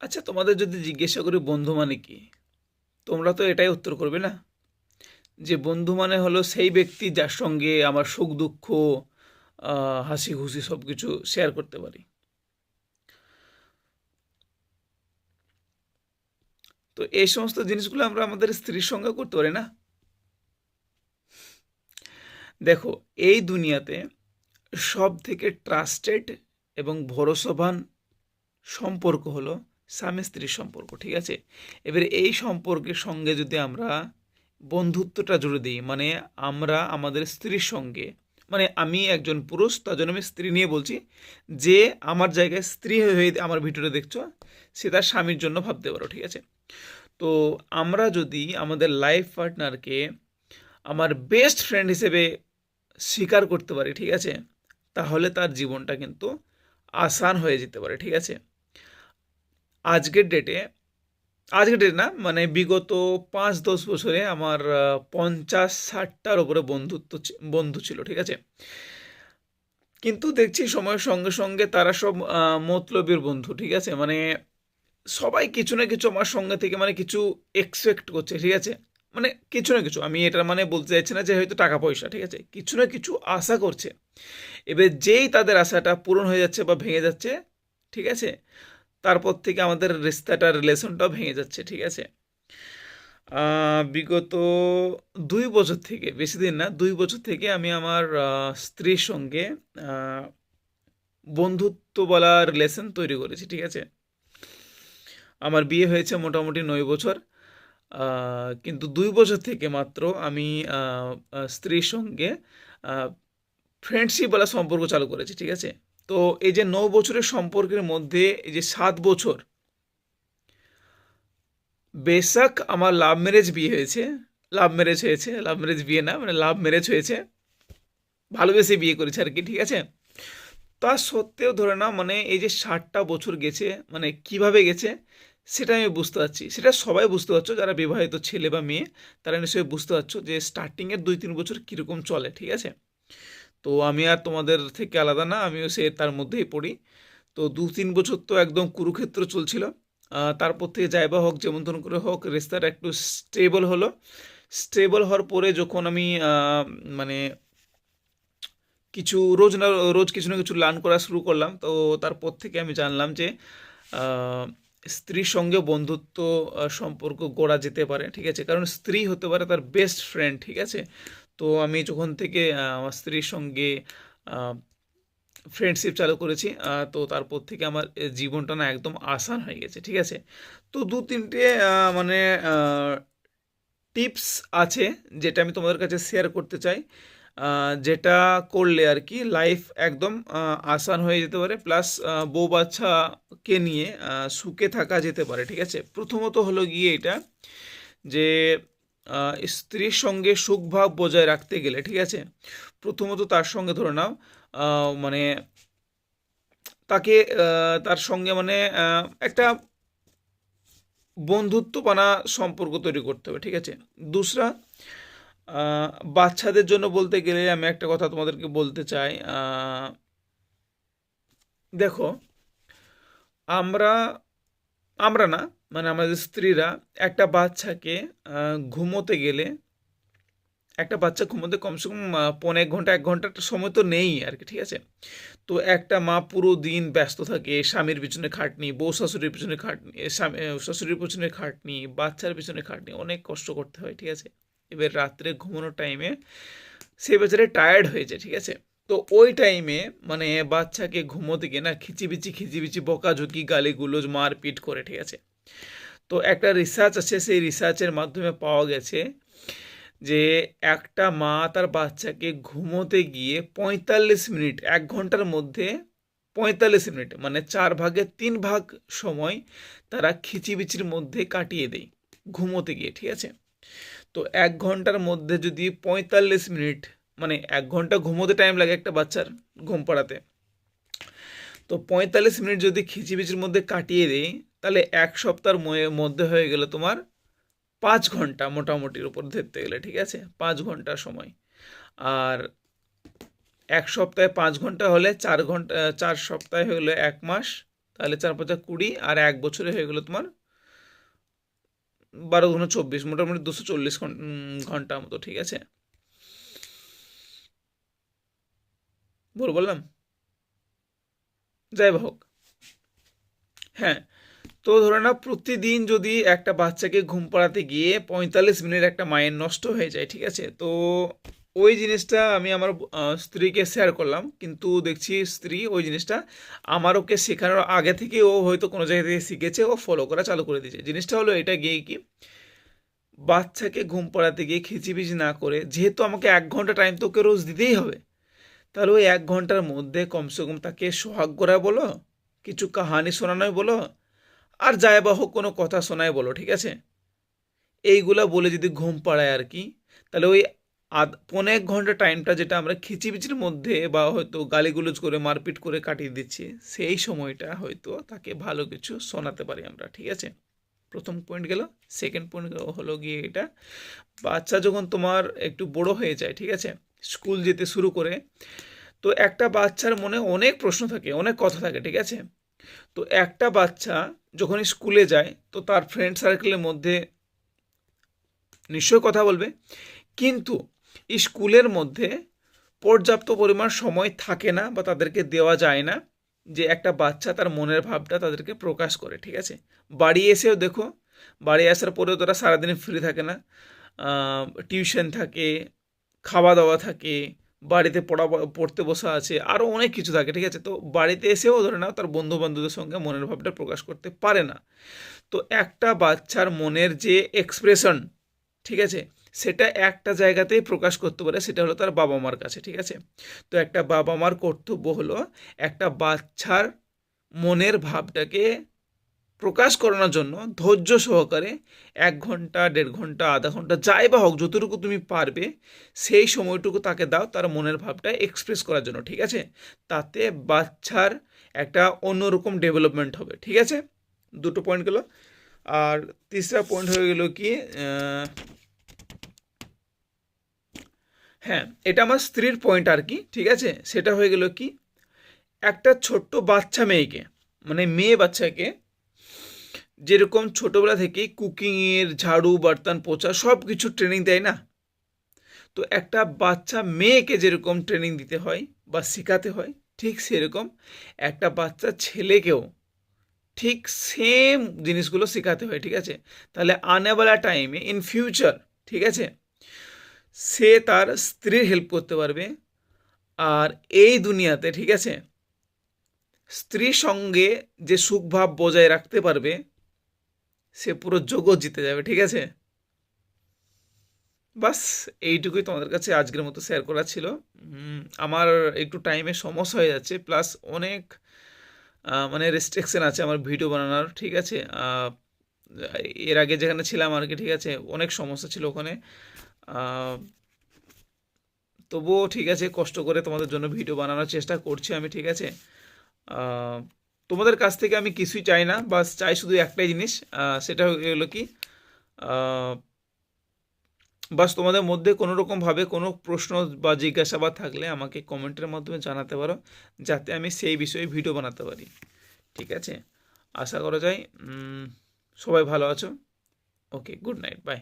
আচ্ছা তোমাদের যদি জিজ্ঞাসা করি বন্ধু মানে কি? তোমরা তো এটাই উত্তর করবে না? যে বন্ধু মানে হলো সেই ব্যক্তি যার সঙ্গে আমার সুখ, দুঃখ হাসি, খুশি সব কিছু শেয়ার করতে পারি। তো এই সমস্ত জিনিসগুলো আমরা আমাদের স্ত্রীর সঙ্গে করতে পারি না? দেখো, এই দুনিয়াতে সব থেকে ট্রাস্টেড এবং ভরসাবান সম্পর্ক হলো স্বামী স্ত্রীর সম্পর্ক, ঠিক আছে? এবারে এই সম্পর্কের সঙ্গে যদি আমরা বন্ধুত্বটা জুড়ে দিই মানে আমরা আমাদের স্ত্রীর সঙ্গে মানে আমি একজন পুরুষ, তার জন্য আমি স্ত্রী নিয়ে বলছি, যে আমার জায়গায় স্ত্রী হয়ে আমার ভিডিওটা দেখছ, সে তার স্বামীর জন্য ভাবতে পারো, ঠিক আছে? তো আমরা যদি আমাদের লাইফ পার্টনারকে আমার বেস্ট ফ্রেন্ড হিসেবে স্বীকার করতে পারি, ঠিক আছে? তাহলে তার জীবনটা কিন্তু আসান হয়ে যেতে পারে, ঠিক আছে? আজকের ডেটে আজকের ডেট না মানে বিগত পাঁচ দশ বছরে আমার পঞ্চাশ ষাটটার উপরে বন্ধুত্ব বন্ধু ছিল, ঠিক আছে? কিন্তু দেখছি সময়ের সঙ্গে সঙ্গে তারা সব মতলবের বন্ধু, ঠিক আছে? মানে সবাই কিছু না কিছু আমার সঙ্গে থেকে মানে কিছু এক্সপেক্ট করছে, ঠিক আছে? মানে কিছু না কিছু, আমি এটার মানে বলতে চাইছি না যে হয়তো টাকা পয়সা, ঠিক আছে? কিছু না কিছু আশা করছে। এবার যেই তাদের আশাটা পূরণ হয়ে যাচ্ছে বা ভেঙে যাচ্ছে, ঠিক আছে? তারপর থেকে আমাদের রিস্তাটা রিলেশনটাও ভেঙে যাচ্ছে, ঠিক আছে? বিগত দুই বছর থেকে, বেশি দিন না, দুই বছর থেকে আমি আমার স্ত্রীর সঙ্গে বন্ধুত্ব বলা রিলেশন তৈরি করেছি, ঠিক আছে? আমার বিয়ে হয়েছে মোটামুটি নয় বছর কিন্তু দুই বছর থেকে মাত্র আমি স্ত্রীর সঙ্গে ফ্রেন্ডশিপ বলা সম্পর্ক চালু করেছি, ঠিক আছে? তো এই যে ন বছরের সম্পর্কের মধ্যে এই যে সাত বছর, বেশাক আমার লাভ ম্যারেজ বিয়ে হয়েছে লাভ ম্যারেজ হয়েছে লাভ ম্যারেজ বিয়ে না মানে লাভ ম্যারেজ হয়েছে, ভালোবেসে বিয়ে করেছে আর কি, ঠিক আছে? তা সত্ত্বেও ধরে না মানে এই যে ষাটটা বছর গেছে মানে কীভাবে গেছে, সেটা আমি বুঝতে পারছি। সেটা সবাই বুঝতে পারছ, যারা বিবাহিত ছেলে বা মেয়ে, তারা নিশ্চয়ই বুঝতে পারছ যে স্টার্টিংয়ের দুই তিন বছর কীরকম চলে, ঠিক আছে? তো আমি আর তোমাদের থেকে আলাদা না, আমিও সে তার মধ্যেই পড়ি। তো দু তিন বছর তো একদম কুরুক্ষেত্র চলছিল। তারপর থেকে যাই বা হোক, যেমন তেমন করে হোক রেস্তাটা একটু স্টেবল হলো। স্টেবল হওয়ার পরে যখন আমি মানে কিছু রোজ না, রোজ কিছু না কিছু লার্ন করা শুরু করলাম, তো তারপর থেকে আমি জানলাম যে স্ত্রীর সঙ্গে বন্ধুত্ব সম্পর্ক গড়া যেতে পারে, ঠিক আছে? কারণ স্ত্রী হতে পারে তার বেস্ট ফ্রেন্ড ঠিক আছে? তো আমি যখন থেকে আমার স্ত্রীর সঙ্গে ফ্রেন্ডশিপ চালু করেছি তো তারপর থেকে আমার জীবনটা না একদম আসান হয়ে গেছে, ঠিক আছে? তো দু তিনটে মানে টিপস আছে যেটা আমি তোমাদের কাছে শেয়ার করতে চাই যেটা করলে আর কি লাইফ একদম আসান হয়ে যেতে পারে প্লাস বউ বাচ্চাকে নিয়ে সুখে থাকা যেতে পারে, ঠিক আছে? প্রথমত হলো গিয়ে এটা যে স্ত্রীর সঙ্গে সুখভাব বজায় রাখতে গেলে, ঠিক আছে? প্রথমত তার সঙ্গে ধরে নাও মানে তাকে তার সঙ্গে মানে একটা বন্ধুত্বপানা সম্পর্ক তৈরি করতে হবে, ঠিক আছে? দুসরা বাচ্চাদের জন্য বলতে গেলে আমি একটা কথা তোমাদেরকে বলতে চাই দেখো, আমরা আমরা না মানে আমাদের স্ত্রীরা একটা বাচ্চাকে ঘুমোতে গেলে একটা বাচ্চা ঘুমোতে কমসে কম আহ, পৌনে এক ঘণ্টা এক ঘণ্টা একটা সময় তো নেই আর কি ঠিক আছে? তো একটা মা পুরো দিন ব্যস্ত থাকে স্বামীর পিছনে খাটনি বউ শাশুড়ির পিছনে খাটনি স্বামী এ, শ্বশুরের পিছনে খাটনি বাচ্চার পিছনে খাটনি অনেক কষ্ট করতে হয় ঠিক আছে? এবার রাত্রে ঘুমানোর টাইমে সে বেচারে টায়ার্ড হয়ে যায় ঠিক আছে? তো ওই টাইমে মানে বাচ্চাকে ঘুমোতে গিয়ে না খিচিবিচি খিচিবিচি বকাঝুকি গালিগুলোজ মারপিট করে ঠিক আছে? তো একটা রিসার্চ আছে, সেই রিসার্চের মাধ্যমে পাওয়া গেছে যে একটা মা তার বাচ্চাকে ঘুমোতে গিয়ে পঁয়তাল্লিশ মিনিট, এক ঘণ্টার মধ্যে পঁয়তাল্লিশ মিনিট মানে চার ভাগে তিন ভাগ সময় তারা খিচিবিচির মধ্যে কাটিয়ে দেয় ঘুমোতে গিয়ে, ঠিক আছে? তো এক ঘণ্টার মধ্যে যদি পঁয়তাল্লিশ মিনিট মানে এক ঘণ্টা ঘুমোতে টাইম লাগে একটা বাচ্চার ঘুম পাড়াতে তো পঁয়তাল্লিশ মিনিট যদি খিচিবিচির মধ্যে কাটিয়ে দিই, তাহলে এক সপ্তাহের মধ্যে হয়ে গেল তোমার পাঁচ ঘণ্টা মোটামুটির উপর ধরতে গেলে, ঠিক আছে? পাঁচ ঘণ্টা সময়। আর এক সপ্তাহে পাঁচ ঘণ্টা হলে চার ঘণ্টা, চার সপ্তাহে হলে এক মাস, তাহলে চার পাঁচা কুড়ি, আর এক বছরে হয়ে গেলো তোমার বারো গুণ চব্বিশ, মোটামুটি দুশো চল্লিশ ঘণ্টা মতো, ঠিক আছে? ভুল বললাম? যাই হোক। হ্যাঁ তো ধরে না প্রতিদিন যদি একটা বাচ্চাকে ঘুম পাড়াতে গিয়ে পঁয়তাল্লিশ মিনিট একটা মায়ের নষ্ট হয়ে যায়, ঠিক আছে? তো ওই জিনিসটা আমি আমার স্ত্রীকে শেয়ার করলাম। কিন্তু দেখছি স্ত্রী ওই জিনিসটা আমার ওকে শেখানোর আগে থেকে ও হয়তো কোনো জায়গা থেকে শিখেছে, ও ফলো করা চালু করে দিয়েছে। জিনিসটা হলো এটা গিয়ে কি? বাচ্চাকে ঘুম পাড়াতে গিয়ে খিচিবিচি না করে, যেহেতু আমাকে এক ঘণ্টা টাইম তো ওকে রোজ দিতেই হবে তাহলে ওই এক ঘণ্টার মধ্যে কমসে কম তাকে সোহাগ করা বলো, কিছু কাহানি শোনানোই বলো, আর যায় বা হোক কোনো কথা শোনায় বলো, ঠিক আছে? এইগুলা বলে যদি ঘুম পাড়ায় আর কি, তাহলে ওই আধ, পৌনে এক ঘণ্টা টাইমটা যেটা আমরা খিচিবিচির মধ্যে বা হয়তো গালিগুলোজ করে, মারপিট করে কাটিয়ে দিচ্ছি, সেই সময়টা হয়তো তাকে ভালো কিছু শোনাতে পারি আমরা, ঠিক আছে? প্রথম পয়েন্ট গেল। সেকেন্ড পয়েন্ট হলো গিয়ে এটা, বাচ্চা যখন তোমার একটু বড় হয়ে যায়, ঠিক আছে? স্কুল যেতে শুরু করে, তো একটা বাচ্চার মনে অনেক প্রশ্ন থাকে, অনেক কথা থাকে, ঠিক আছে? তো একটা বাচ্চা যখন স্কুলে যায়, তো তার ফ্রেন্ড সার্কেলের মধ্যে নিশ্চয়ই কথা বলবে, কিন্তু স্কুলের মধ্যে পর্যাপ্ত পরিমাণ সময় থাকে না বা তাদেরকে দেওয়া যায় না যে একটা বাচ্চা তার মনের ভাবটা তাদেরকে প্রকাশ করে, ঠিক আছে? বাড়ি এসেও দেখো, বাড়ি আসার পরেও তারা সারাদিন ফ্রি থাকে না টিউশন থাকে খাওয়া দাওয়া থাকে, বাড়িতে পড়া, পড়তে বসা আছে আরও অনেক কিছু থাকে, ঠিক আছে? তো বাড়িতে এসেও ধরে নাও তার বন্ধু বান্ধবদের সঙ্গে মনের ভাবটা প্রকাশ করতে পারে না। তো একটা বাচ্চার মনের যে এক্সপ্রেশন ঠিক আছে? সেটা একটা জায়গাতেই প্রকাশ করতে পারে, সেটা হলো তার বাবা মার কাছে, ঠিক আছে? তো একটা বাবা মার কর্তব্য হলো একটা বাচ্চার মনের ভাবটাকে প্রকাশ করানোর জন্য ধৈর্য সহকারে এক ঘণ্টা, দেড় ঘণ্টা, আধা ঘণ্টা, যাই বা হোক, যতটুকু তুমি পারবে, সেই সময়টুকু তাকে দাও তার মনের ভাবটা এক্সপ্রেস করার জন্য, ঠিক আছে? তাতে বাচ্চার একটা অন্যরকম ডেভেলপমেন্ট হবে, ঠিক আছে? দুটো পয়েন্ট গেল। আর তিসরা পয়েন্ট হয়ে গেল কি হ্যাঁ এটা আমার স্ত্রীর পয়েন্ট আর কি, ঠিক আছে? সেটা হয়ে গেল কি, একটা ছোট্ট বাচ্চা মেয়েকে মানে মেয়ে বাচ্চাকে যেরকম ছোটোবেলা থেকেই কুকিংয়ের ঝাড়ু, বার্তান, পোছা সব কিছু ট্রেনিং দেয় না? তো একটা বাচ্চা মেয়েকে যেরকম ট্রেনিং দিতে হয় বা শেখাতে হয়, ঠিক সেরকম একটা বাচ্চা ছেলেকেও ঠিক সেম জিনিসগুলো শেখাতে হয়, ঠিক আছে? তাহলে আনেওয়ালা টাইমে ইন ফিউচার ঠিক আছে? সে তার স্ত্রীর হেল্প করতে পারবে। আর এই দুনিয়াতে, ঠিক আছে? স্ত্রীর সঙ্গে যে সুখভাব বজায় রাখতে পারবে সে পুরো জগৎ জিতে যাবে, ঠিক আছে? বাস, এইটুকুই তোমাদের কাছে আজকের মতো শেয়ার করা ছিল। আমার একটু টাইমে সমস্যা হয়ে যাচ্ছে প্লাস অনেক মানে রেস্ট্রিকশন আছে আমার ভিডিও বানানোর, ঠিক আছে? এর আগে যেখানে ছিলাম আর কি, ঠিক আছে? অনেক সমস্যা ছিল ওখানে। তবুও ঠিক আছে, কষ্ট করে তোমাদের জন্য ভিডিও বানানোর চেষ্টা করছি আমি, ঠিক আছে? তোমাদের কাছ থেকে আমি কিছুই চাই না, বাস চাই শুধু একটাই জিনিস সেটা হলো কি বাস তোমাদের মধ্যে কোনো রকমভাবে কোনো প্রশ্ন বা জিজ্ঞাসাবাদ থাকলে আমাকে কমেন্টের মাধ্যমে জানাতে পারো, যাতে আমি সেই বিষয়ে ভিডিও বানাতে পারি। ঠিক আছে? আশা করা যায় সবাই ভালো আছো। Okay, good night, bye.